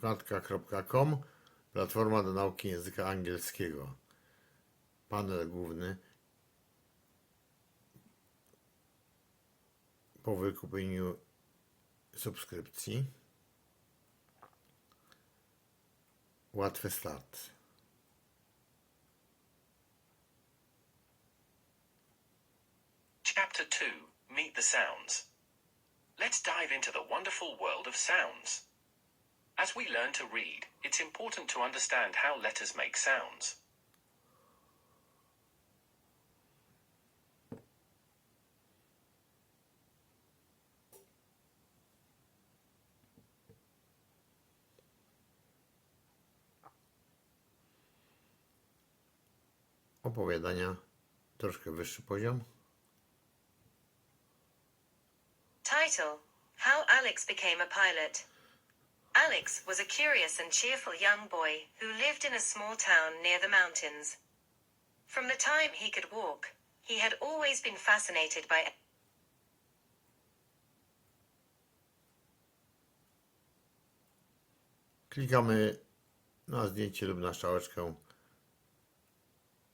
Pogadka.com Platforma do nauki języka angielskiego. Panel główny. Po wykupieniu subskrypcji. Łatwy start. Chapter 2 Meet the Sounds. Let's dive into the wonderful world of sounds. As we learn to read, it's important to understand how letters make sounds. Opowiadania troszkę wyższy poziom. Title How Alex Became a Pilot. Alex was a curious and cheerful young boy who lived in a small town near the mountains. From the time he could walk, he had always been fascinated by Klikamy na zdjęcie lub na strzałeczkę.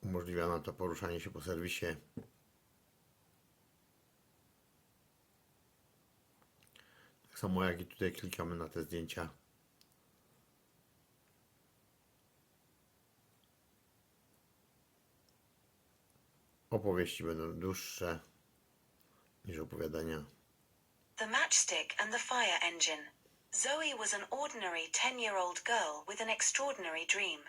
Umożliwia nam to poruszanie się po serwisie. Samo jak i tutaj klikamy na te zdjęcia. Opowieści będą dłuższe niż opowiadania. The Matchstick and the Fire Engine. Zoe was an ordinary 10 year old girl with an extraordinary dream.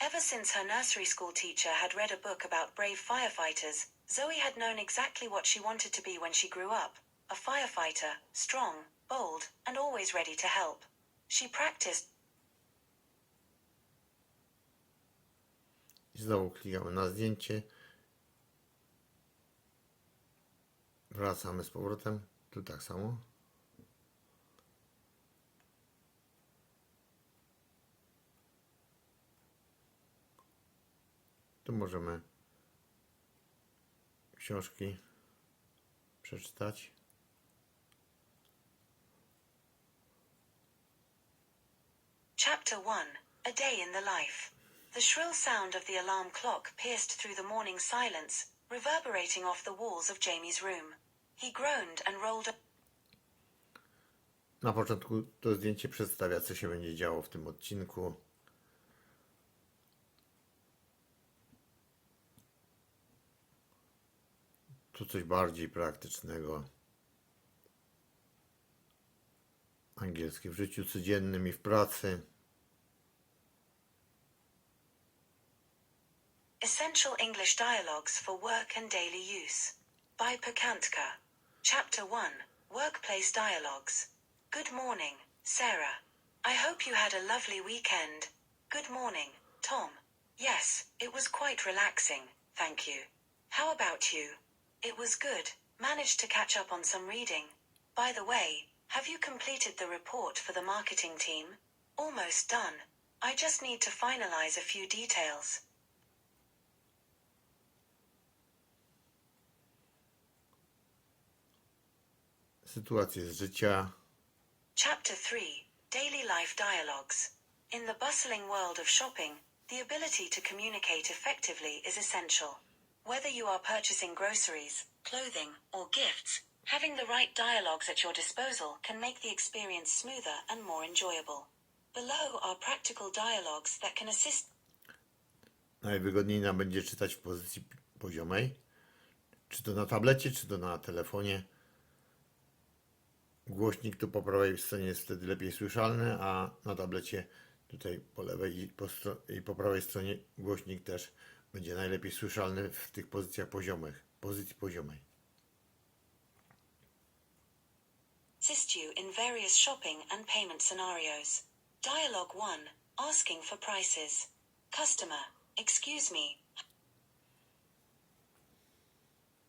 Ever since her nursery school teacher had read a book about brave firefighters, Zoe had known exactly what she wanted to be when she grew up a firefighter, strong, bold, and always ready to help. She practiced I znowu klikamy na zdjęcie. Wracamy z powrotem. Tu tak samo. Tu możemy książki przeczytać. Chapter 1 A Day in the Life. The shrill sound of the alarm clock pierced through the morning silence, reverberating off the walls of Jamie's room. He groaned and rolled Na początku to zdjęcie przedstawia, co się będzie działo w tym odcinku. Tu coś bardziej praktycznego. Angielski w życiu codziennym i w pracy. Essential English Dialogues for Work and Daily Use by Pakantka. Chapter 1 Workplace Dialogues. Good morning, Sarah. I hope you had a lovely weekend. Good morning, Tom. Yes, it was quite relaxing, thank you. How about you? It was good. Managed to catch up on some reading. By the way, have you completed the report for the marketing team? Almost done. I just need to finalize a few details. Sytuacje z życia. Chapter 3 Daily Life Dialogues. In the bustling world of shopping, the ability to communicate effectively is essential. Whether you are purchasing groceries, clothing, or gifts, having the right dialogues at your disposal can make the experience smoother and more enjoyable. Below are practical dialogues that can assist Najwygodniej nam będzie czytać w pozycji poziomej. Czy to na tablecie, czy to na telefonie. Głośnik tu po prawej stronie jest wtedy lepiej słyszalny, a na tablecie tutaj po lewej i po, i po prawej stronie głośnik też będzie najlepiej słyszalny w tych pozycjach poziomych, pozycji poziomej. assist you in various shopping and payment scenarios. Dialogue 1 Asking for prices. Customer, excuse me.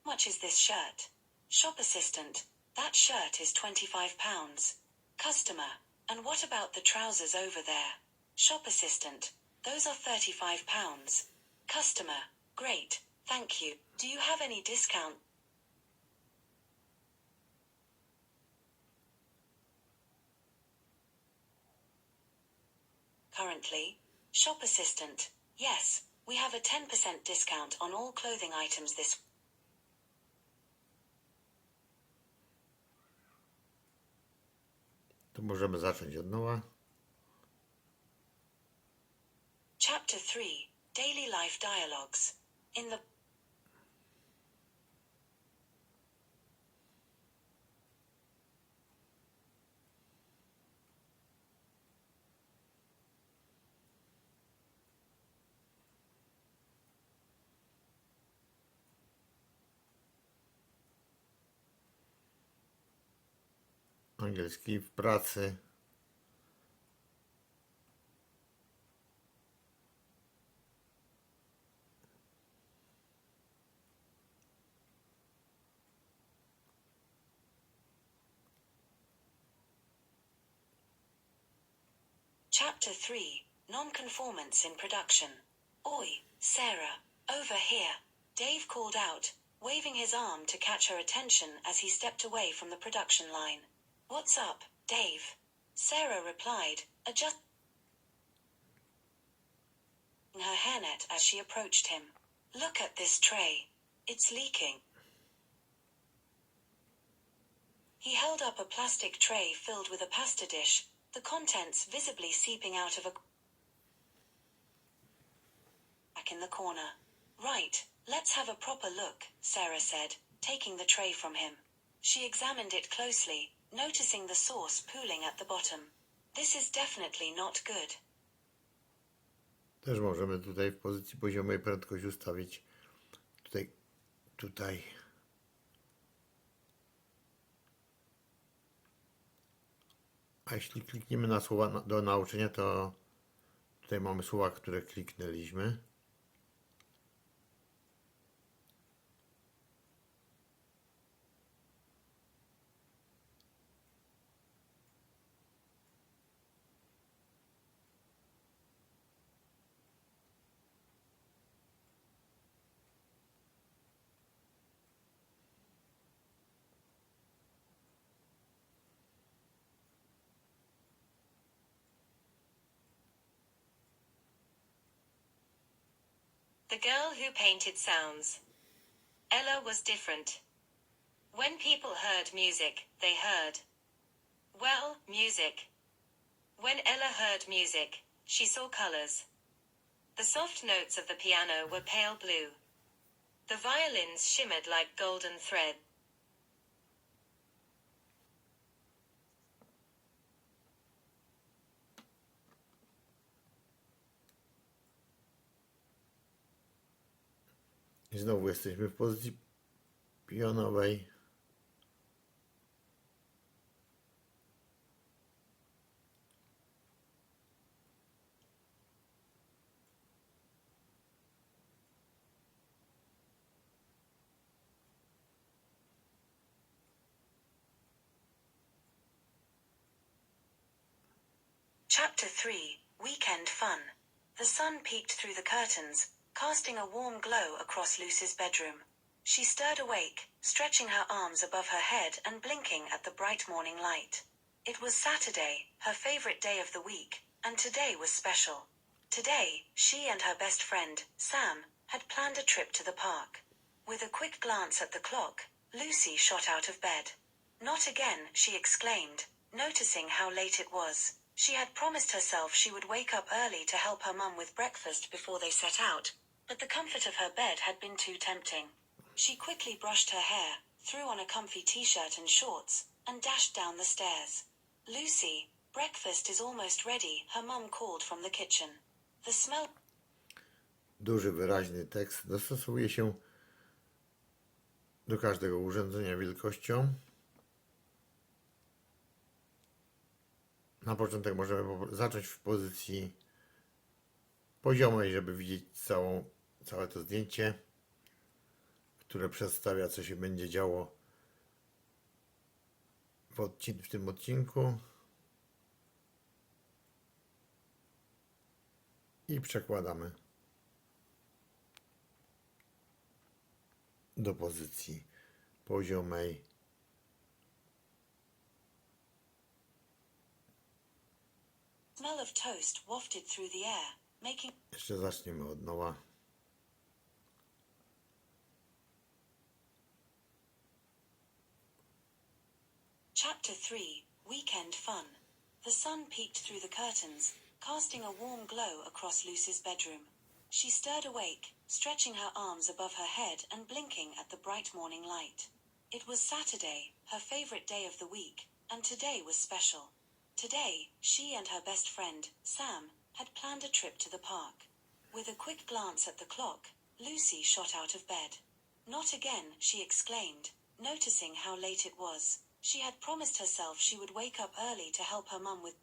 How much is this shirt? Shop assistant, that shirt is £25. Customer, and what about the trousers over there? Shop assistant, those are £35. Customer, great, thank you. Do you have any discount? currently? Shop assistant. Yes, we have a 10% discount on all clothing items this To możemy zacząć od nowa. Chapter 3 Daily Life Dialogues. In the Angielski w pracy. Chapter 3 Nonconformance in Production. Oi, Sarah, over here. Dave called out, waving his arm to catch her attention as he stepped away from the production line. What's up, Dave? Sarah replied, adjusting her hairnet as she approached him. Look at this tray. It's leaking. He held up a plastic tray filled with a pasta dish, the contents visibly seeping out of a crack in the corner. Right, let's have a proper look, Sarah said, taking the tray from him. She examined it closely, noticing the sauce pooling at the bottom. This is definitely not good. Też możemy tutaj w pozycji poziomej prędkość ustawić. Tutaj, tutaj. A jeśli klikniemy na słowa do nauczenia, to tutaj mamy słowa, które kliknęliśmy. The girl who painted sounds. Ella was different. When people heard music, they heard. Well, music. When Ella heard music, she saw colors. The soft notes of the piano were pale blue. The violins shimmered like golden thread. I znowu jesteśmy w pozycji pionowej. Chapter 3 Weekend Fun. The sun peeked through the curtains, casting a warm glow across Lucy's bedroom. She stirred awake, stretching her arms above her head and blinking at the bright morning light. It was Saturday, her favorite day of the week, and today was special. Today, she and her best friend, Sam, had planned a trip to the park. With a quick glance at the clock, Lucy shot out of bed. Not again, she exclaimed, noticing how late it was. She had promised herself she would wake up early to help her mum with breakfast before they set out, but the comfort of her bed had been too tempting. She quickly brushed her hair, threw on a comfy t-shirt and shorts, and dashed down the stairs. Lucy, breakfast is almost ready, her mum called from the kitchen. The smell Duży, wyraźny tekst dostosowuje się do każdego urządzenia wielkością. Na początek możemy zacząć w pozycji poziomej, żeby widzieć całą, całe to zdjęcie, które przedstawia, co się będzie działo w, w tym odcinku. I przekładamy do pozycji poziomej. Smell of toast wafted through the air, making Jeszcze zaczniemy od nowa. Chapter 3 Weekend Fun. The sun peeked through the curtains, casting a warm glow across Lucy's bedroom. She stirred awake, stretching her arms above her head and blinking at the bright morning light. It was Saturday, her favorite day of the week, and today was special. Today, she and her best friend, Sam, had planned a trip to the park. With a quick glance at the clock, Lucy shot out of bed. Not again, she exclaimed, noticing how late it was. She had promised herself she would wake up early to help her mum with